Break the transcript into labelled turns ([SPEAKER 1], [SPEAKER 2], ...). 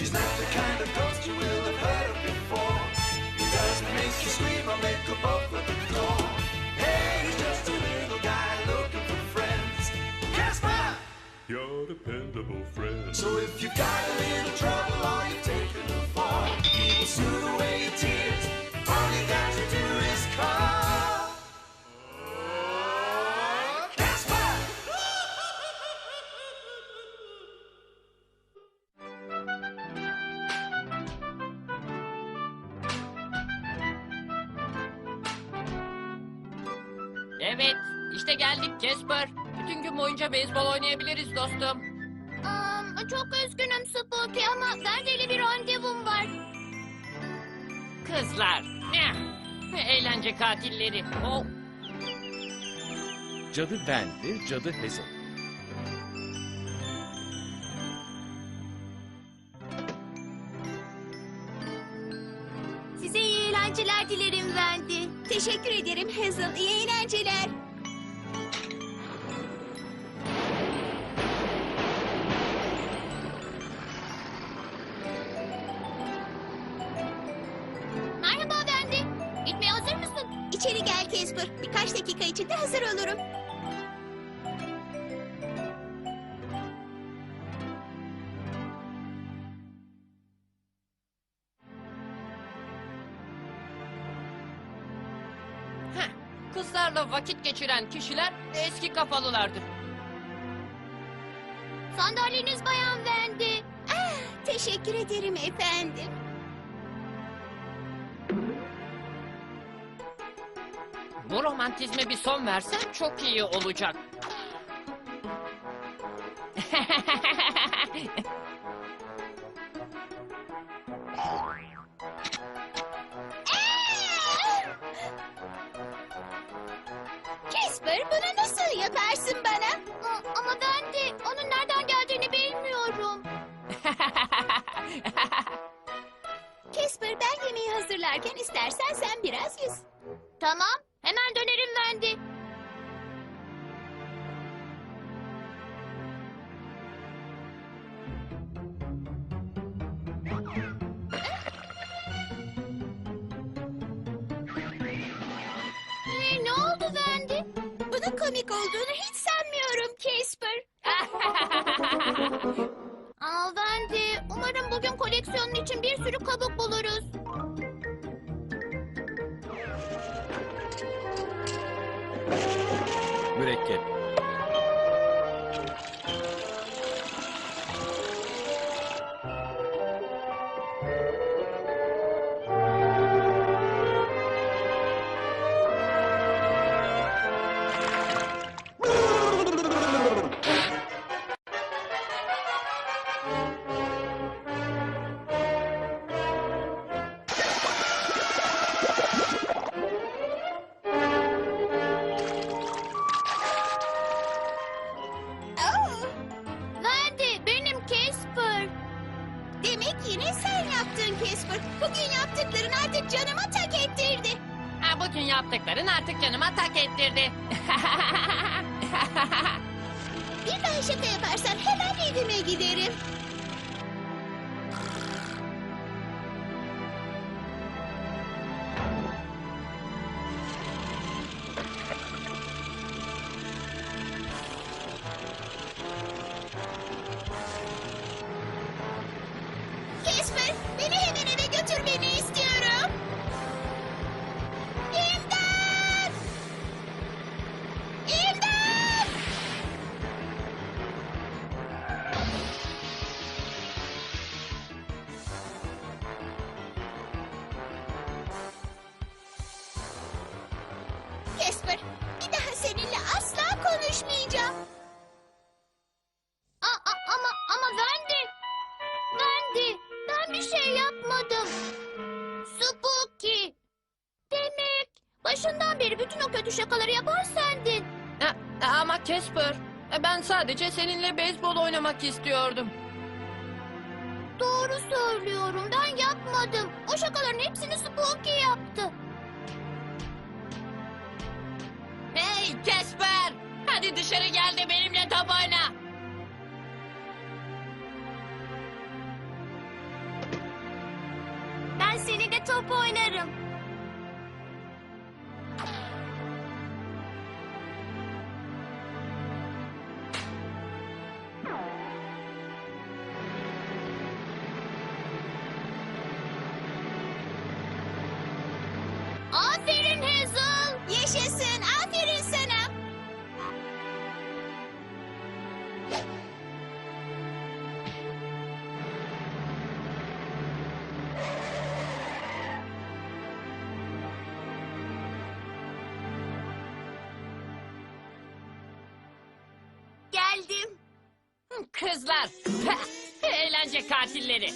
[SPEAKER 1] He's not the kind of ghost you will have heard of before. He doesn't make you scream or make a bump at the door.
[SPEAKER 2] Evet, işte geldik Casper. Bütün gün boyunca beyzbol oynayabiliriz dostum.
[SPEAKER 3] Aa, çok üzgünüm Spooky ama Wendy ile bir randevum var.
[SPEAKER 2] Kızlar. eh, Eğlence katilleri. Oh,
[SPEAKER 4] Cadı Wendy, cadı Hazel.
[SPEAKER 3] Eğlenceler dilerim Wendy. Teşekkür ederim Hazel. İyi eğlenceler. Merhaba Wendy. Gitmeye hazır mısın? İçeri gel Casper. Birkaç dakika içinde hazır olurum.
[SPEAKER 2] Heh. Kızlarla vakit geçiren kişiler eski kafalılardır.
[SPEAKER 3] Sandalyeniz bayan Wendy. Ah, teşekkür ederim efendim.
[SPEAKER 2] Bu romantizme bir son versen çok iyi olacak.
[SPEAKER 3] Ben yemeği hazırlarken istersen sen biraz yüz. Tamam hemen dönerim Wendy. Ee, ne oldu Wendy? Bunun komik olduğunu hiç sanmıyorum Casper. Aa Wendy, umarım bugün koleksiyonun için bir sürü kabuk buluruz.
[SPEAKER 4] Mürekkep.
[SPEAKER 3] Oh. Wendy, benim Casper. Demek yine sen yaptın Casper. Bugün yaptıkların artık canıma tak ettirdi.
[SPEAKER 2] Ha, bugün yaptıkların artık canıma tak ettirdi.
[SPEAKER 3] Bir daha şaka yaparsan hemen evime giderim. Casper, bir daha seninle asla konuşmayacağım. A a- ama ama Wendy, Wendy, ben bir şey yapmadım. Spooky. Demek başından beri bütün o kötü şakaları yapan sendin.
[SPEAKER 2] Ha, Ama Casper, ben sadece seninle beyzbol oynamak istiyordum.
[SPEAKER 3] Doğru söylüyorum, ben yapmadım. O şakaların hepsini Spooky yaptı.
[SPEAKER 2] Top
[SPEAKER 3] oynarım.
[SPEAKER 2] Kızlar. Eğlence katilleri.